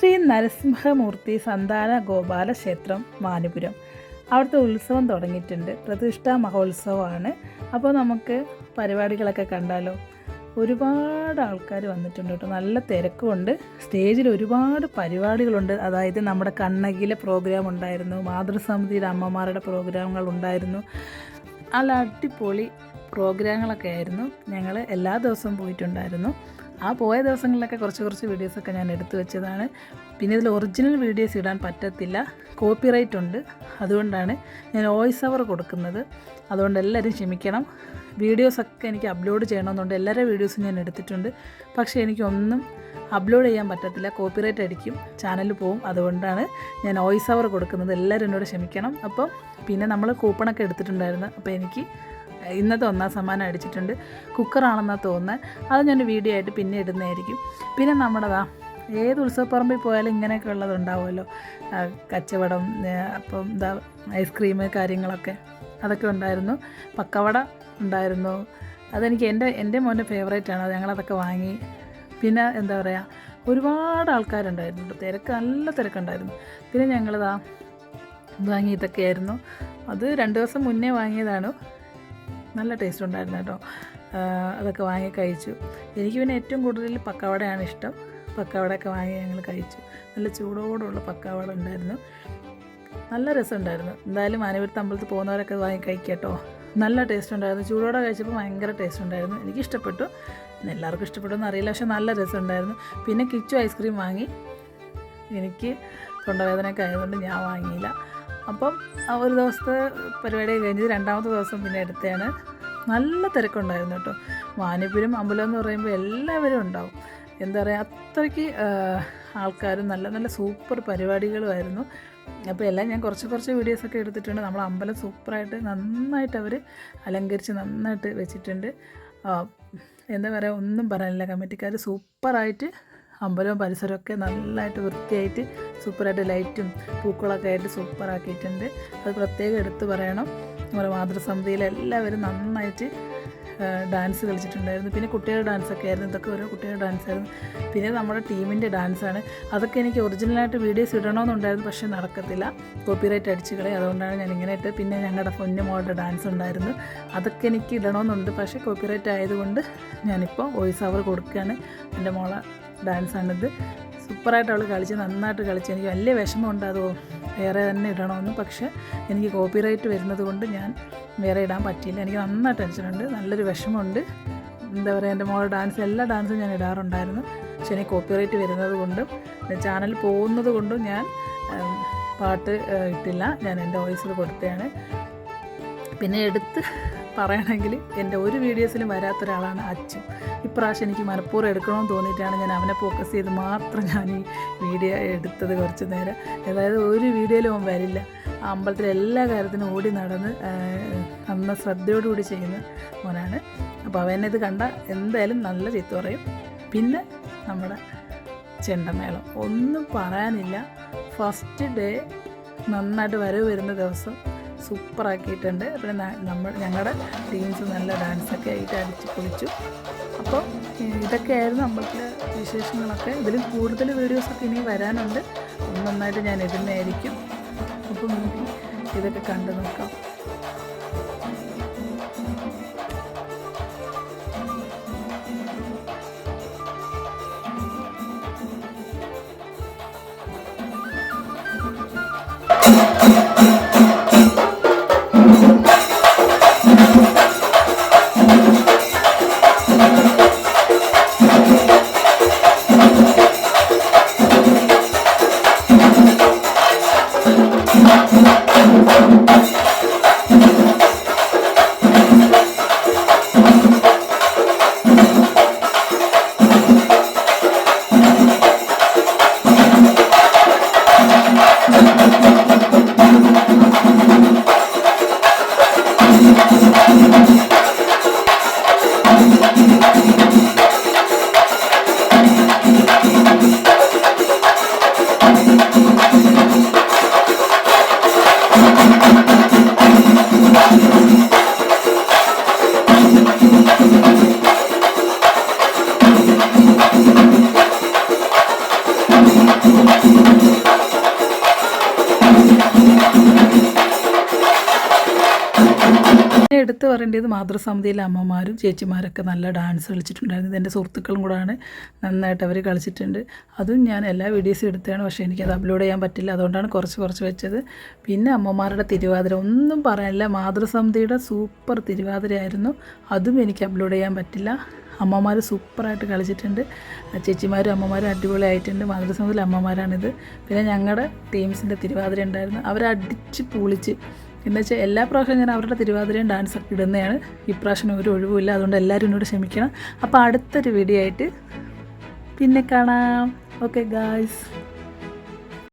ശ്രീ നരസിംഹമൂർത്തി സന്താന ഗോപാല ക്ഷേത്രം മാനുപുരം. അവിടുത്തെ ഉത്സവം തുടങ്ങിയിട്ടുണ്ട്. പ്രതിഷ്ഠാ മഹോത്സവമാണ്. അപ്പോൾ നമുക്ക് പരിപാടികളൊക്കെ കണ്ടാലോ? ഒരുപാട് ആൾക്കാർ വന്നിട്ടുണ്ട് കേട്ടോ. നല്ല തിരക്കുമുണ്ട്. സ്റ്റേജിൽ ഒരുപാട് പരിപാടികളുണ്ട്. അതായത് നമ്മുടെ കണ്ണകിലെ പ്രോഗ്രാം ഉണ്ടായിരുന്നു. മാതൃസമിതിയുടെ അമ്മമാരുടെ പ്രോഗ്രാമുകൾ ഉണ്ടായിരുന്നു. നല്ല അടിപൊളി പ്രോഗ്രാമുകളൊക്കെ ആയിരുന്നു. ഞങ്ങൾ എല്ലാ ദിവസവും പോയിട്ടുണ്ടായിരുന്നു. ആ പോയ ദിവസങ്ങളിലൊക്കെ കുറച്ച് കുറച്ച് വീഡിയോസൊക്കെ ഞാൻ എടുത്തു വെച്ചതാണ്. പിന്നെ ഇതിൽ ഒറിജിനൽ വീഡിയോസ് ഇടാൻ പറ്റത്തില്ല. കോപ്പിറൈറ്റ് ഉണ്ട്. അതുകൊണ്ടാണ് ഞാൻ വോയിസ് അവർ കൊടുക്കുന്നത്. അതുകൊണ്ട് എല്ലാവരും ക്ഷമിക്കണം. വീഡിയോസൊക്കെ എനിക്ക് അപ്ലോഡ് ചെയ്യണമെന്നുണ്ട്. എല്ലാവരുടെ വീഡിയോസും ഞാൻ എടുത്തിട്ടുണ്ട്. പക്ഷേ എനിക്കൊന്നും അപ്ലോഡ് ചെയ്യാൻ പറ്റത്തില്ല. കോപ്പിറൈറ്റ് അടിക്കും. ചാനലിൽ പോവും. അതുകൊണ്ടാണ് ഞാൻ വോയിസ് അവർ കൊടുക്കുന്നത്. എല്ലാവരും എന്നോട് ക്ഷമിക്കണം. അപ്പം പിന്നെ നമ്മൾ കൂപ്പണൊക്കെ എടുത്തിട്ടുണ്ടായിരുന്നു. അപ്പോൾ എനിക്ക് ഇന്നത്തെ ഒന്നാം സമ്മാനം അടിച്ചിട്ടുണ്ട്. കുക്കറാണെന്നാണ് തോന്നുന്നത് അത് ഞാൻ വീഡിയോ ആയിട്ട് പിന്നെ ഇടുന്നതായിരിക്കും. പിന്നെ നമ്മുടെതാ ഏത് ഉത്സവപ്പറമ്പിൽ പോയാലും ഇങ്ങനെയൊക്കെ ഉള്ളതുണ്ടാവുമല്ലോ കച്ചവടം അപ്പം എന്താ ഐസ്ക്രീം കാര്യങ്ങളൊക്കെ. അതൊക്കെ ഉണ്ടായിരുന്നു. പക്കവട ഉണ്ടായിരുന്നു. അതെനിക്ക് എന്റെ എന്റെ മോന്റെ ഫേവറേറ്റ് ആണ്. ഞങ്ങളതൊക്കെ വാങ്ങി. പിന്നെ എന്താ പറയുക ഒരുപാട് ആൾക്കാരുണ്ടായിരുന്നു. തിരക്ക് നല്ല തിരക്കുണ്ടായിരുന്നു. പിന്നെ ഞങ്ങളിതാ വാങ്ങി ഇതൊക്കെയായിരുന്നു അത് രണ്ട് ദിവസം മുന്നേ വാങ്ങിയതാണ്. നല്ല ടേസ്റ്റ് ഉണ്ടായിരുന്നു കേട്ടോ. അതൊക്കെ വാങ്ങി കഴിച്ചു. എനിക്ക് പിന്നെ ഏറ്റവും കൂടുതൽ പക്കവടയാണ് ഇഷ്ടം. പക്കവടയൊക്കെ വാങ്ങി ഞങ്ങൾ കഴിച്ചു. നല്ല ചൂടോടുള്ള പക്കവട ഉണ്ടായിരുന്നു. നല്ല രസമുണ്ടായിരുന്നു. എന്തായാലും മാനവീരത്ത് അമ്പലത്തിൽ പോകുന്നവരൊക്കെ വാങ്ങി കഴിക്കട്ടോ നല്ല ടേസ്റ്റ് ഉണ്ടായിരുന്നു. ചൂടോടെ കഴിച്ചപ്പോൾ ഭയങ്കര ടേസ്റ്റ് ഉണ്ടായിരുന്നു. എനിക്ക് ഇഷ്ടപ്പെട്ടു. എല്ലാവർക്കും ഇഷ്ടപ്പെടുമെന്ന് അറിയില്ല. പക്ഷെ നല്ല രസമുണ്ടായിരുന്നു. പിന്നെ കിച്ചു ഐസ്ക്രീം വാങ്ങി. എനിക്ക് തൊണ്ടവേദനയൊക്കെ ആയതുകൊണ്ട് ഞാൻ വാങ്ങിയില്ല. അപ്പം ഒരു ദിവസത്തെ പരിപാടി കഴിഞ്ഞ് രണ്ടാമത്തെ ദിവസം പിന്നെ എടുത്തതാണ് നല്ല തിരക്കുണ്ടായിരുന്നു കേട്ടോ. വാനിപ്പുരം അമ്പലം എന്ന് പറയുമ്പോൾ എല്ലാവരും ഉണ്ടാവും. എന്താ പറയുക അത്രയ്ക്ക് ആൾക്കാരും നല്ല നല്ല സൂപ്പർ പരിപാടികളുമായിരുന്നു അപ്പോൾ എല്ലാം ഞാൻ കുറച്ച് കുറച്ച് വീഡിയോസൊക്കെ എടുത്തിട്ടുണ്ട്. നമ്മൾ അമ്പലം സൂപ്പറായിട്ട് നന്നായിട്ട് അവർ അലങ്കരിച്ച് നന്നായിട്ട് വെച്ചിട്ടുണ്ട്. എന്താ പറയുക ഒന്നും പറയാനില്ല. കമ്മിറ്റിക്കാർ സൂപ്പറായിട്ട് അമ്പലവും പരിസരമൊക്കെ നല്ലതായിട്ട് വൃത്തിയായിട്ട് സൂപ്പറായിട്ട് ലൈറ്റും പൂക്കളൊക്കെ ആയിട്ട് സൂപ്പറാക്കിയിട്ടുണ്ട്. അത് പ്രത്യേകം എടുത്തു പറയണം. നമ്മുടെ മാതൃസമിതിയിൽ എല്ലാവരും നന്നായിട്ട് ഡാൻസ് കളിച്ചിട്ടുണ്ടായിരുന്നു. പിന്നെ കുട്ടികളുടെ ഡാൻസൊക്കെ ആയിരുന്നു. ഇതൊക്കെ ഓരോ കുട്ടികളുടെ ഡാൻസ് ആയിരുന്നു. പിന്നെ നമ്മുടെ ടീമിന്റെ ഡാൻസാണ്. അതൊക്കെ എനിക്ക് ഒറിജിനലായിട്ട് വീഡിയോസ് ഇടണമെന്നുണ്ടായിരുന്നു പക്ഷേ നടക്കത്തില്ല. കോപ്പിറൈറ്റ് അടിച്ച് കളയും. അതുകൊണ്ടാണ് ഞാൻ ഇങ്ങനെ ഇട്ട് പിന്നെ ഞങ്ങളുടെ പൊന്നു മോളുടെ ഡാൻസ് ഉണ്ടായിരുന്നു. അതൊക്കെ എനിക്ക് ഇടണമെന്നുണ്ട് പക്ഷേ കോപ്പിറൈറ്റ് ആയതുകൊണ്ട് ഞാനിപ്പോൾ വോയിസ് ഓവർ കൊടുക്കുകയാണ്. എന്റെ മോളെ ഡാൻസാണിത്. സൂപ്പറായിട്ട് അവൾ കളിച്ച് നന്നായിട്ട് കളിച്ച്. എനിക്ക് വലിയ വിഷമമുണ്ട് അതോ വേറെ തന്നെ ഇടണമെന്ന്. പക്ഷേ എനിക്ക് കോപ്പിറൈറ്റ് വരുന്നത് കൊണ്ട് ഞാൻ വേറെ ഇടാൻ പറ്റിയില്ല. എനിക്ക് നന്നായിട്ട് ടെൻഷനുണ്ട് നല്ലൊരു വിഷമമുണ്ട്. എന്താ പറയുക എന്റെ മോളെ ഡാൻസ് എല്ലാ ഡാൻസും ഞാൻ ഇടാറുണ്ടായിരുന്നു. പക്ഷേ എനിക്ക് കോപ്പിറൈറ്റ് വരുന്നത് കൊണ്ടും ചാനൽ പോകുന്നത് കൊണ്ടും ഞാൻ പാട്ട് ഇട്ടില്ല. ഞാൻ എന്റെ വോയിസിൽ കൊടുത്തതാണ്. പിന്നെ എടുത്ത് പറയണമെങ്കിൽ എന്റെ ഒരു വീഡിയോസിലും വരാത്ത ഒരാളാണ് അച്ചു. ഇപ്രാവശ്യം എനിക്ക് മനഃപൂർവം എടുക്കണമെന്ന് തോന്നിയിട്ടാണ് ഞാൻ അവനെ ഫോക്കസ് ചെയ്ത് മാത്രം ഞാൻ ഈ വീഡിയോ എടുത്തത് കുറച്ച് നേരം. അതായത് ഒരു വീഡിയോയിലും അവൻ വരില്ല. അമ്പലത്തിലെ എല്ലാ കാര്യത്തിനും ഓടി നടന്ന് അന്ന് ശ്രദ്ധയോടുകൂടി ചെയ്യുന്ന മോനാണ്. അപ്പോൾ അവനെ ഇത് കണ്ട എന്തായാലും നല്ല ചീത്ത പറയും. പിന്നെ നമ്മുടെ ചെണ്ടമേളം. ഒന്നും പറയാനില്ല. ഫസ്റ്റ് ഡേ നന്നായിട്ട് വരവ് വരുന്ന ദിവസം സൂപ്പറാക്കിയിട്ടുണ്ട്. ന- നമ്മൾ ഞങ്ങളുടെ ടീംസ് നല്ല ഡാൻസൊക്കെ ആയിട്ട് അടിച്ച് പൊളിച്ചു. അപ്പോൾ ഇതൊക്കെയായിരുന്നു അമ്പലത്തിലെ വിശേഷങ്ങളൊക്കെ. ഇതിലും കൂടുതൽ വീഡിയോസൊക്കെ ഇനി വരാനുണ്ട്. നന്നായിട്ട് ഞാൻ ഇടുന്നതായിരിക്കും അപ്പോൾ നമുക്ക് ഇതൊക്കെ കണ്ടു നോക്കാം. എടുത്തു പറയേണ്ടത് മാതൃസമിതിയിലെ അമ്മമാരും ചേച്ചിമാരൊക്കെ നല്ല ഡാൻസ് കളിച്ചിട്ടുണ്ടായിരുന്നു. എന്റെ സുഹൃത്തുക്കളും കൂടാണ് നന്നായിട്ട് അവർ കളിച്ചിട്ടുണ്ട്. അതും ഞാൻ എല്ലാ വീഡിയോസും എടുത്തതാണ്. പക്ഷേ എനിക്കത് അപ്ലോഡ് ചെയ്യാൻ പറ്റില്ല. അതുകൊണ്ടാണ് കുറച്ച് കുറച്ച് വെച്ചത്. പിന്നെ അമ്മമാരുടെ തിരുവാതിര ഒന്നും പറയാനില്ല. മാതൃസമിതിയുടെ സൂപ്പർ തിരുവാതിരയായിരുന്നു. അതും എനിക്ക് അപ്ലോഡ് ചെയ്യാൻ പറ്റില്ല. അമ്മമാർ സൂപ്പറായിട്ട് കളിച്ചിട്ടുണ്ട്. ചേച്ചിമാരും അമ്മമാരും അടിപൊളിയായിട്ടുണ്ട്. മാതൃസമിതിയിലെ അമ്മമാരാണിത്. പിന്നെ ഞങ്ങളുടെ ടീംസിന്റെ തിരുവാതിര ഉണ്ടായിരുന്നു. അവരടിച്ച് പൊളിച്ച് എന്ന് വെച്ചാൽ എല്ലാ പ്രാവശ്യവും ഞാൻ അവരുടെ തിരുവാതിരയും ഡാൻസ് ഇടുന്നതാണ് ഇപ്രാവശ്യം ഒരു ഒഴിവുമില്ല അതുകൊണ്ട് എല്ലാവരും എന്നോട് ക്ഷമിക്കണം. അപ്പോൾ അടുത്തൊരു വീഡിയോ ആയിട്ട് പിന്നെ കാണാം. Okay guys